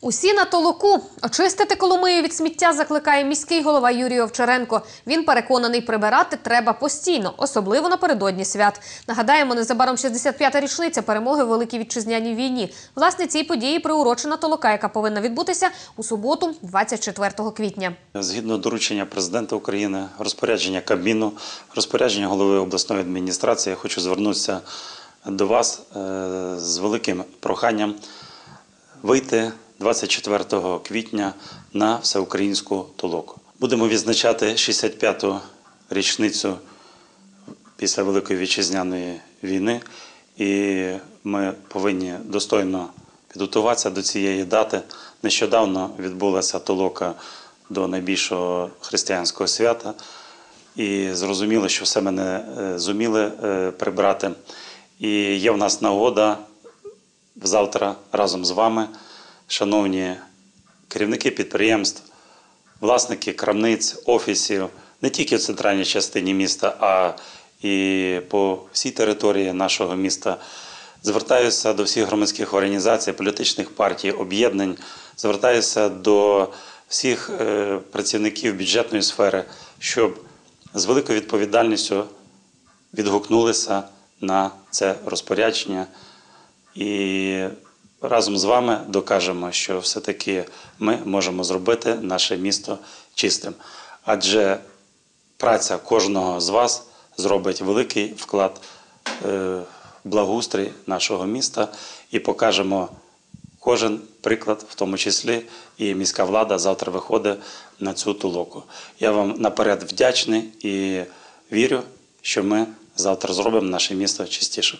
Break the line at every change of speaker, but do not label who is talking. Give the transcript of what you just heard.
Усі на толоку. Очистити Коломию від сміття закликає міський голова Юрій Овчаренко. Він переконаний, прибирати треба постійно, особливо напередодні свят. Нагадаємо, незабаром 65-та річниця перемоги у Великій Вітчизняній війні. Власне, цій події приурочена толока, яка повинна відбутися у суботу, 24 квітня.
Згідно доручення президента України, розпорядження Кабміну, розпорядження голови обласної адміністрації, я хочу звернутися до вас е, з великим проханням вийти 24 квітня на всеукраїнську толоку. Будемо відзначати 65-ту річницю після Великої вітчизняної війни, і ми повинні достойно підготуватися до цієї дати. Нещодавно відбулася толока до найбільшого християнського свята, і зрозуміло, що все ми не е, зуміли е, прибрати. І є в нас нагода завтра разом з вами, шановні керівники підприємств, власники крамниць, офісів, не тільки в центральній частині міста, а і по всій території нашого міста. Звертаюся до всіх громадських організацій, політичних партій, об'єднань, звертаюся до всіх е, працівників бюджетної сфери, щоб з великою відповідальністю відгукнулися на це розпорядження і разом з вами докажемо, що все-таки ми можемо зробити наше місто чистим. Адже праця кожного з вас зробить великий вклад е, в благоустрій нашого міста і покажемо кожен приклад, в тому числі і міська влада завтра виходить на цю толоку. Я вам наперед вдячний і вірю, що ми завтра зробимо наше місто чистішим.